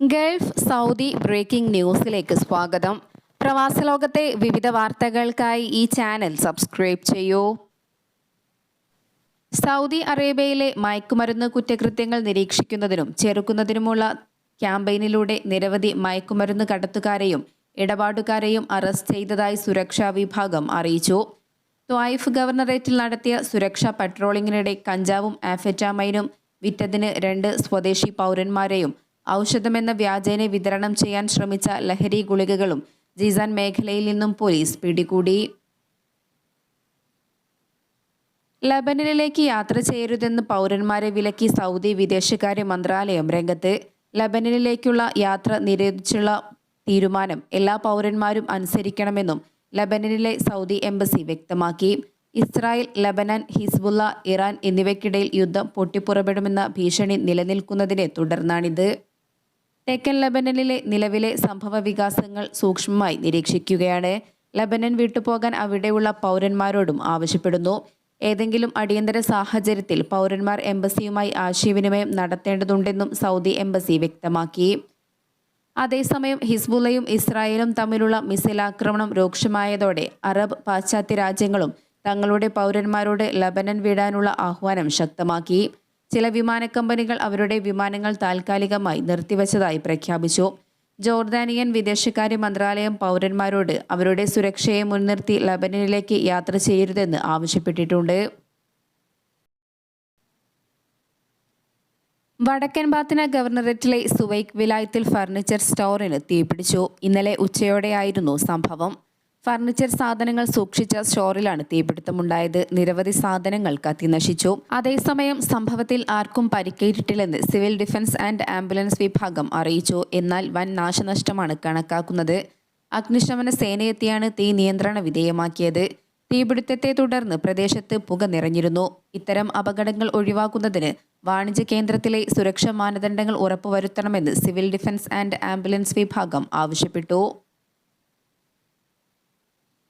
Gulf Saudi breaking ന്യൂസിലേക്ക് സ്വാഗതം. പ്രവാസ ലോകത്തെ വിവിധ വാർത്തകൾക്കായി ഈ ചാനൽ സബ്സ്ക്രൈബ് ചെയ്യൂ. സൗദി അറേബ്യയിലെ മയക്കുമരുന്ന് കുറ്റകൃത്യങ്ങൾ നിരീക്ഷിക്കുന്നതിനും ചെറുക്കുന്നതിനുമുള്ള ക്യാമ്പയിനിലൂടെ നിരവധി മയക്കുമരുന്ന് കടത്തുകാരെയും ഇടപാടുകാരെയും അറസ്റ്റ് ചെയ്തതായി സുരക്ഷാ വിഭാഗം അറിയിച്ചു. ത്വായിഫ് ഗവർണറേറ്റിൽ നടത്തിയ സുരക്ഷാ പട്രോളിങ്ങിനിടെ കഞ്ചാവും ആഫെറ്റാമൈനും വിറ്റതിന് രണ്ട് സ്വദേശി പൗരന്മാരെയും ഔഷധമെന്ന വ്യാജേനെ വിതരണം ചെയ്യാൻ ശ്രമിച്ച ലഹരി ഗുളികകളും ജീസാൻ മേഖലയിൽ നിന്നും പോലീസ് പിടികൂടി. ലബനനിലേക്ക് യാത്ര ചെയ്യരുതെന്ന് പൗരന്മാരെ വിലക്കി സൗദി വിദേശകാര്യ മന്ത്രാലയം രംഗത്ത്. ലബനനിലേക്കുള്ള യാത്ര നിരോധിച്ചുള്ള തീരുമാനം എല്ലാ പൗരന്മാരും അനുസരിക്കണമെന്നും ലബനനിലെ സൗദി എംബസി വ്യക്തമാക്കി. ഇസ്രായേൽ ലബനൻ ഹിസ്ബുള്ള ഇറാൻ എന്നിവയ്ക്കിടയിൽ യുദ്ധം പൊട്ടിപ്പുറപ്പെടുമെന്ന ഭീഷണി നിലനിൽക്കുന്നതിനെ തുടർന്നാണിത്. തെക്കൻ ലബനനിലെ നിലവിലെ സംഭവ വികാസങ്ങൾ സൂക്ഷ്മമായി നിരീക്ഷിക്കുകയാണ്. ലബനൻ വിട്ടുപോകാൻ അവിടെയുള്ള പൗരന്മാരോടും ആവശ്യപ്പെടുന്നു. ഏതെങ്കിലും അടിയന്തര സാഹചര്യത്തിൽ പൗരന്മാർ എംബസിയുമായി ആശയവിനിമയം നടത്തേണ്ടതുണ്ടെന്നും സൗദി എംബസി വ്യക്തമാക്കി. അതേസമയം ഹിസ്ബുള്ളയും ഇസ്രായേലും തമ്മിലുള്ള മിസൈൽ ആക്രമണം രൂക്ഷമായതോടെ അറബ് പാശ്ചാത്യ രാജ്യങ്ങളും തങ്ങളുടെ പൗരന്മാരോട് ലബനൻ വിടാനുള്ള ആഹ്വാനം ശക്തമാക്കി. ചില വിമാന കമ്പനികൾ അവരുടെ വിമാനങ്ങൾ താൽക്കാലികമായി നിർത്തിവച്ചതായി പ്രഖ്യാപിച്ചു. ജോർദാനിയൻ വിദേശകാര്യ മന്ത്രാലയം പൗരന്മാരോട് അവരുടെ സുരക്ഷയെ മുൻനിർത്തി ലബനനിലേക്ക് യാത്ര ചെയ്യരുതെന്ന് ആവശ്യപ്പെട്ടിട്ടുണ്ട്. വടക്കൻ ബാത്തിന ഗവർണറേറ്റിലെ സുവൈക് വിലായത്തിൽ ഫർണിച്ചർ സ്റ്റോറിന് തീപിടിച്ചു. ഇന്നലെ ഉച്ചയോടെയായിരുന്നു സംഭവം. ഫർണിച്ചർ സാധനങ്ങൾ സൂക്ഷിച്ച സ്റ്റോറിലാണ് തീപിടുത്തമുണ്ടായത്. നിരവധി സാധനങ്ങൾ കത്തിനശിച്ചു അതേസമയം സംഭവത്തിൽ ആർക്കും പരിക്കേറ്റിട്ടില്ലെന്ന് സിവിൽ ഡിഫൻസ് ആൻഡ് ആംബുലൻസ് വിഭാഗം അറിയിച്ചു. എന്നാൽ വൻ നാശനഷ്ടമാണ് കണക്കാക്കുന്നത്. അഗ്നിശമന സേനയെത്തിയാണ് തീ നിയന്ത്രണ വിധേയമാക്കിയത്. തീപിടുത്തത്തെ തുടർന്ന് പ്രദേശത്ത് പുക നിറഞ്ഞിരുന്നു. ഇത്തരം അപകടങ്ങൾ ഒഴിവാക്കുന്നതിന് വാണിജ്യ കേന്ദ്രത്തിലെ സുരക്ഷാ മാനദണ്ഡങ്ങൾ ഉറപ്പുവരുത്തണമെന്ന് സിവിൽ ഡിഫൻസ് ആൻഡ് ആംബുലൻസ് വിഭാഗം ആവശ്യപ്പെട്ടു.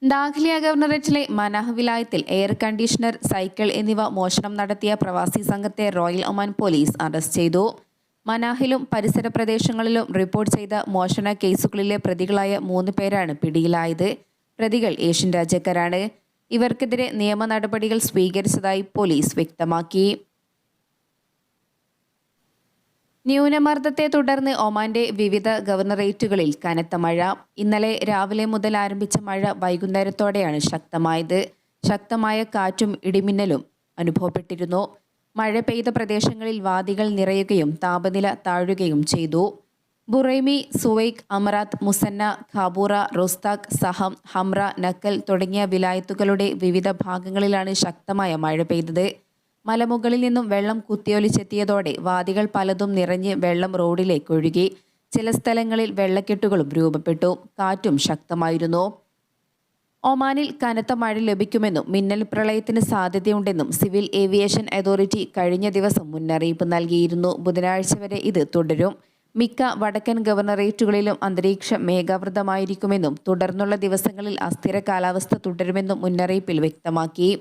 ദാഖ്ലിയ ഗവർണറേറ്റിലെ മനാഹ് വിലായത്തിൽ എയർ കണ്ടീഷണർ സൈക്കിൾ എന്നിവ മോഷണം നടത്തിയ പ്രവാസി സംഘത്തെ റോയൽ ഒമാൻ പോലീസ് അറസ്റ്റ് ചെയ്തു. മനാഹിലും പരിസര പ്രദേശങ്ങളിലും റിപ്പോർട്ട് ചെയ്ത മോഷണ കേസുകളിലെ പ്രതികളായ മൂന്ന് പേരാണ് പിടിയിലായത്. പ്രതികൾ ഏഷ്യൻ രാജ്യക്കാരാണ്. ഇവർക്കെതിരെ നിയമ നടപടികൾ സ്വീകരിച്ചതായി പോലീസ് വ്യക്തമാക്കി. ന്യൂനമർദ്ദത്തെ തുടർന്ന് ഒമാന്റെ വിവിധ ഗവർണറേറ്റുകളിൽ കനത്ത മഴ. ഇന്നലെ രാവിലെ മുതൽ ആരംഭിച്ച മഴ വൈകുന്നേരത്തോടെയാണ് ശക്തമായത്. ശക്തമായ കാറ്റും ഇടിമിന്നലും അനുഭവപ്പെട്ടിരുന്നു. മഴ പെയ്ത പ്രദേശങ്ങളിൽ വാദികൾ നിറയുകയും താപനില താഴുകയും ചെയ്തു. Buraimi Suwaiq Amerat Musannah Khaboura Rustaq Saham Hamra Nakhal തുടങ്ങിയ വിലായത്തുകളുടെ വിവിധ ഭാഗങ്ങളിലാണ് ശക്തമായ മഴ പെയ്തത്. മലമുകളിൽ നിന്നും വെള്ളം കുത്തിയൊലിച്ചെത്തിയതോടെ വാദികൾ പലതും നിറഞ്ഞ് വെള്ളം റോഡിലേക്ക് ഒഴുകി. ചില സ്ഥലങ്ങളിൽ വെള്ളക്കെട്ടുകളും രൂപപ്പെട്ടു. കാറ്റും ശക്തമായിരുന്നു. ഒമാനിൽ കനത്ത മഴ ലഭിക്കുമെന്നും മിന്നൽ പ്രളയത്തിന് സാധ്യതയുണ്ടെന്നും സിവിൽ ഏവിയേഷൻ അതോറിറ്റി കഴിഞ്ഞ ദിവസം മുന്നറിയിപ്പ് നൽകിയിരുന്നു. ബുധനാഴ്ച വരെ ഇത് തുടരും. മിക്ക വടക്കൻ ഗവർണറേറ്റുകളിലും അന്തരീക്ഷം മേഘാവൃതമായിരിക്കുമെന്നും തുടർന്നുള്ള ദിവസങ്ങളിൽ അസ്ഥിര കാലാവസ്ഥ തുടരുമെന്നും മുന്നറിയിപ്പിൽ വ്യക്തമാക്കി.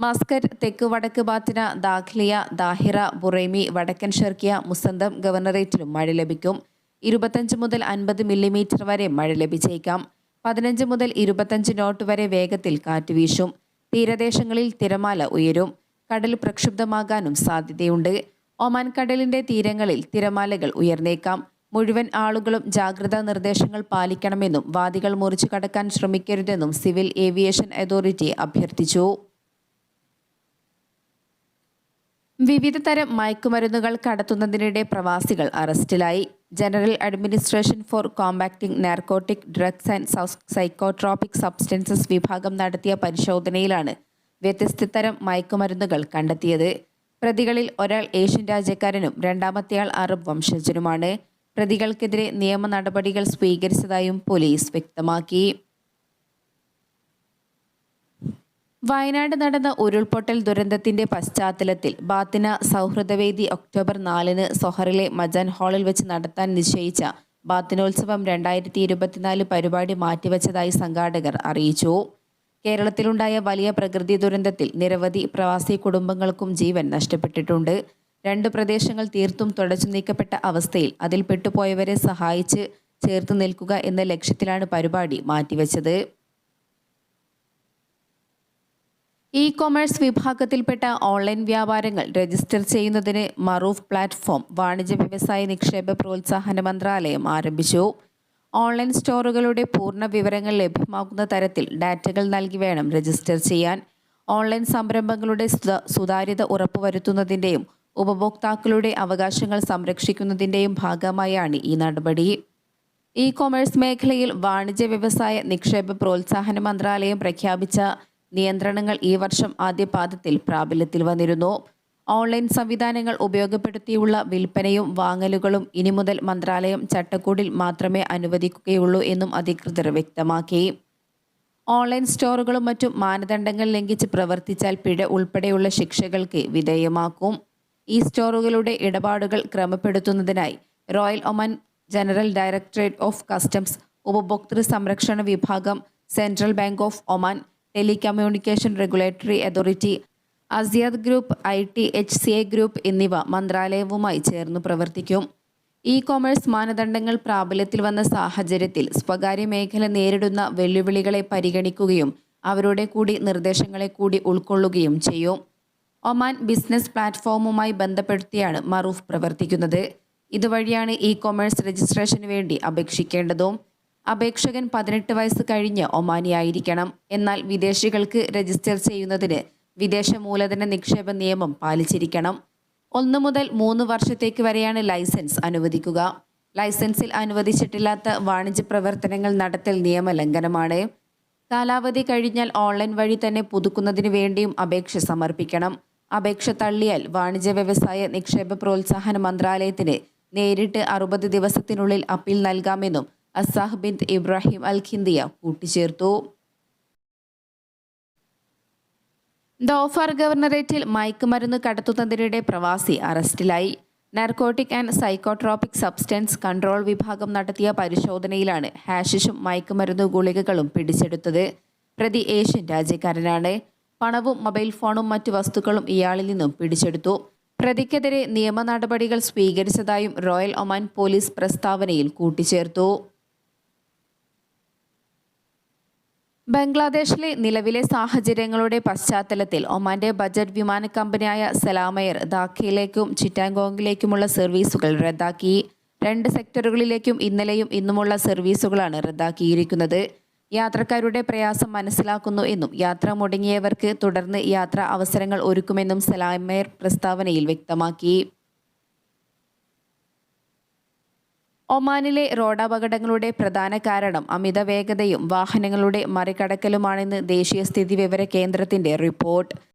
മസ്കറ്റ് തെക്ക് വടക്ക് ബാത്തിന ദാഖ്ലിയ ദാഹിറ ബുറൈമി വടക്കൻ ഷെർക്കിയ മുസന്തം ഗവർണറേറ്റിലും മഴ ലഭിക്കും. ഇരുപത്തഞ്ച് മുതൽ അൻപത് മില്ലിമീറ്റർ വരെ മഴ ലഭിച്ചേക്കാം. പതിനഞ്ച് മുതൽ ഇരുപത്തഞ്ച് നോട്ട് വരെ വേഗത്തിൽ കാറ്റ് വീശും. തീരദേശങ്ങളിൽ തിരമാല ഉയരും. കടൽ പ്രക്ഷുബ്ധമാകാനും സാധ്യതയുണ്ട്. ഒമാൻ കടലിന്റെ തീരങ്ങളിൽ തിരമാലകൾ ഉയർന്നേക്കാം. മുഴുവൻ ആളുകളും ജാഗ്രതാ നിർദ്ദേശങ്ങൾ പാലിക്കണമെന്നും വാദികൾ മുറിച്ചു കടക്കാൻ ശ്രമിക്കരുതെന്നും സിവിൽ ഏവിയേഷൻ അതോറിറ്റി അഭ്യർത്ഥിച്ചു. വിവിധ തരം മയക്കുമരുന്നുകൾ കടത്തുന്നതിനിടെ പ്രവാസികൾ അറസ്റ്റിലായി. General administration for combating narcotic drugs and psychotropic substances വിഭാഗം നടത്തിയ പരിശോധനയിലാണ് വ്യത്യസ്ത തരം മയക്കുമരുന്നുകൾ കണ്ടെത്തിയത്. പ്രതികളിൽ ഒരാൾ ഏഷ്യൻ രാജ്യക്കാരനും രണ്ടാമത്തെയാൾ അറബ് വംശജനുമാണ്. പ്രതികൾക്കെതിരെ നിയമ നടപടികൾ സ്വീകരിച്ചതായും പോലീസ് വ്യക്തമാക്കി. വയനാട് നടന്ന ഉരുൾപൊട്ടൽ ദുരന്തത്തിന്റെ പശ്ചാത്തലത്തിൽ ബാത്തിന സൗഹൃദവേദി ഒക്ടോബർ നാലിന് സൊഹറിലെ മജാൻ ഹാളിൽ വെച്ച് നടത്താൻ നിശ്ചയിച്ച ബാത്തിനോത്സവം രണ്ടായിരത്തി ഇരുപത്തിനാല് പരിപാടി മാറ്റിവെച്ചതായി സംഘാടകർ അറിയിച്ചു. കേരളത്തിലുണ്ടായ വലിയ പ്രകൃതി ദുരന്തത്തിൽ നിരവധി പ്രവാസി കുടുംബങ്ങൾക്കും ജീവൻ നഷ്ടപ്പെട്ടിട്ടുണ്ട്. രണ്ട് പ്രദേശങ്ങൾ തീർത്തും തുടച്ചു നീക്കപ്പെട്ട അവസ്ഥയിൽ അതിൽ പെട്ടുപോയവരെ സഹായിച്ച് ചേർത്ത് നിൽക്കുക എന്ന ലക്ഷ്യത്തിലാണ് പരിപാടി മാറ്റിവെച്ചത്. ഇ കൊമേഴ്സ് വിഭാഗത്തിൽപ്പെട്ട ഓൺലൈൻ വ്യാപാരങ്ങൾ രജിസ്റ്റർ ചെയ്യുന്നതിന് മറൂഫ് പ്ലാറ്റ്ഫോം വാണിജ്യ വ്യവസായ നിക്ഷേപ പ്രോത്സാഹന മന്ത്രാലയം ആരംഭിച്ചു. ഓൺലൈൻ സ്റ്റോറുകളുടെ പൂർണ വിവരങ്ങൾ ലഭ്യമാകുന്ന തരത്തിൽ ഡാറ്റകൾ നൽകി വേണം രജിസ്റ്റർ ചെയ്യാൻ. ഓൺലൈൻ സംരംഭങ്ങളുടെ സുത- സുതാര്യത ഉറപ്പുവരുത്തുന്നതിന്റെയും ഉപഭോക്താക്കളുടെ അവകാശങ്ങൾ സംരക്ഷിക്കുന്നതിന്റെയും ഭാഗമായാണ് ഈ നടപടി. ഇ കൊമേഴ്സ് മേഖലയിൽ വാണിജ്യ വ്യവസായ നിക്ഷേപ പ്രോത്സാഹന മന്ത്രാലയം പ്രഖ്യാപിച്ച നിയന്ത്രണങ്ങൾ ഈ വർഷം ആദ്യ പാദത്തിൽ പ്രാബല്യത്തിൽ വന്നിരുന്നു. ഓൺലൈൻ സംവിധാനങ്ങൾ ഉപയോഗപ്പെടുത്തിയുള്ള വിൽപ്പനയും വാങ്ങലുകളും ഇനി മുതൽ മന്ത്രാലയം ചട്ടക്കൂടിൽ മാത്രമേ അനുവദിക്കുകയുള്ളൂ എന്നും അധികൃതർ വ്യക്തമാക്കി. ഓൺലൈൻ സ്റ്റോറുകളും മറ്റും മാനദണ്ഡങ്ങൾ ലംഘിച്ച് പ്രവർത്തിച്ചാൽ പിഴ ഉൾപ്പെടെയുള്ള ശിക്ഷകൾക്ക് വിധേയമാക്കും. ഈ സ്റ്റോറുകളുടെ ഇടപാടുകൾ ക്രമപ്പെടുത്തുന്നതിനായി royal Oman general directorate of customs ഉപഭോക്തൃ സംരക്ഷണ വിഭാഗം central bank of Oman telecommunication regulatory authority Asyad group I T H C A group എന്നിവ മന്ത്രാലയവുമായി ചേർന്ന് പ്രവർത്തിക്കും. ഇ കൊമേഴ്സ് മാനദണ്ഡങ്ങൾ പ്രാബല്യത്തിൽ വന്ന സാഹചര്യത്തിൽ സ്വകാര്യ മേഖല നേരിടുന്ന വെല്ലുവിളികളെ പരിഗണിക്കുകയും അവരുടെ കൂടി നിർദ്ദേശങ്ങളെ കൂടി ഉൾക്കൊള്ളുകയും ചെയ്യും. ഒമാൻ ബിസിനസ് പ്ലാറ്റ്ഫോമുമായി ബന്ധപ്പെടുത്തിയാണ് മറൂഫ് പ്രവർത്തിക്കുന്നത്. ഇതുവഴിയാണ് ഇ കൊമേഴ്സ് രജിസ്ട്രേഷന് വേണ്ടി അപേക്ഷിക്കേണ്ടതും. അപേക്ഷകൻ പതിനെട്ട് വയസ്സ് കഴിഞ്ഞ് ഒമാനിയായിരിക്കണം. എന്നാൽ വിദേശികൾക്ക് രജിസ്റ്റർ ചെയ്യുന്നതിന് വിദേശ മൂലധന നിക്ഷേപ നിയമം പാലിച്ചിരിക്കണം. ഒന്നു മുതൽ മൂന്ന് വർഷത്തേക്ക് വരെയാണ് ലൈസൻസ് അനുവദിക്കുക. ലൈസൻസിൽ അനുവദിച്ചിട്ടില്ലാത്ത വാണിജ്യ പ്രവർത്തനങ്ങൾ നടത്തൽ നിയമലംഘനമാണ്. കാലാവധി കഴിഞ്ഞാൽ ഓൺലൈൻ വഴി തന്നെ പുതുക്കുന്നതിന് വേണ്ടിയും അപേക്ഷ സമർപ്പിക്കണം. അപേക്ഷ തള്ളിയാൽ വാണിജ്യ വ്യവസായ നിക്ഷേപ പ്രോത്സാഹന മന്ത്രാലയത്തിന് നേരിട്ട് അറുപത് ദിവസത്തിനുള്ളിൽ അപ്പീൽ നൽകാമെന്നും അസാഹ് ബിൻ ഇബ്രാഹിം അൽ ഖിന്ദിയ കൂട്ടിച്ചേർത്തു ദോഫാർ ഗവർണറേറ്റിൽ മയക്കുമരുന്ന് കടത്തുന്നതിനിടെ പ്രവാസി അറസ്റ്റിലായി. Narcotic and psychotropic substance control വിഭാഗം നടത്തിയ പരിശോധനയിലാണ് ഹാഷിഷും മയക്കുമരുന്ന് ഗുളികകളും പിടിച്ചെടുത്തത്. പ്രതി ഏഷ്യൻ രാജ്യക്കാരനാണ്. പണവും മൊബൈൽ ഫോണും മറ്റു വസ്തുക്കളും ഇയാളിൽ നിന്നും പിടിച്ചെടുത്തു. പ്രതിക്കെതിരെ നിയമ നടപടികൾ സ്വീകരിച്ചതായും റോയൽ ഒമാൻ പോലീസ് പ്രസ്താവനയിൽ കൂട്ടിച്ചേർത്തു. ബംഗ്ലാദേശിലെ നിലവിലെ സാഹചര്യങ്ങളുടെ പശ്ചാത്തലത്തിൽ ഒമാന്റെ ബജറ്റ് വിമാന കമ്പനിയായ സലാമയർ ധാക്കയിലേക്കും ചിറ്റാങ്കോങ്ങിലേക്കുമുള്ള സർവീസുകൾ റദ്ദാക്കി. രണ്ട് സെക്ടറുകളിലേക്കും ഇന്നലെയും ഇന്നുമുള്ള സർവീസുകളാണ് റദ്ദാക്കിയിരിക്കുന്നത്. യാത്രക്കാരുടെ പ്രയാസം മനസ്സിലാക്കുന്നു എന്നും യാത്ര മുടങ്ങിയവർക്ക് തുടർന്ന് യാത്രാ അവസരങ്ങൾ ഒരുക്കുമെന്നും സലാമയർ പ്രസ്താവനയിൽ വ്യക്തമാക്കി. ഒമാനിലെ റോഡപകടങ്ങളുടെ പ്രധാന കാരണം അമിത വേഗതയും വാഹനങ്ങളുടെ മറികടക്കലുമാണെന്ന് ദേശീയ സ്ഥിതി വിവര കേന്ദ്രത്തിന്റെ റിപ്പോർട്ട്.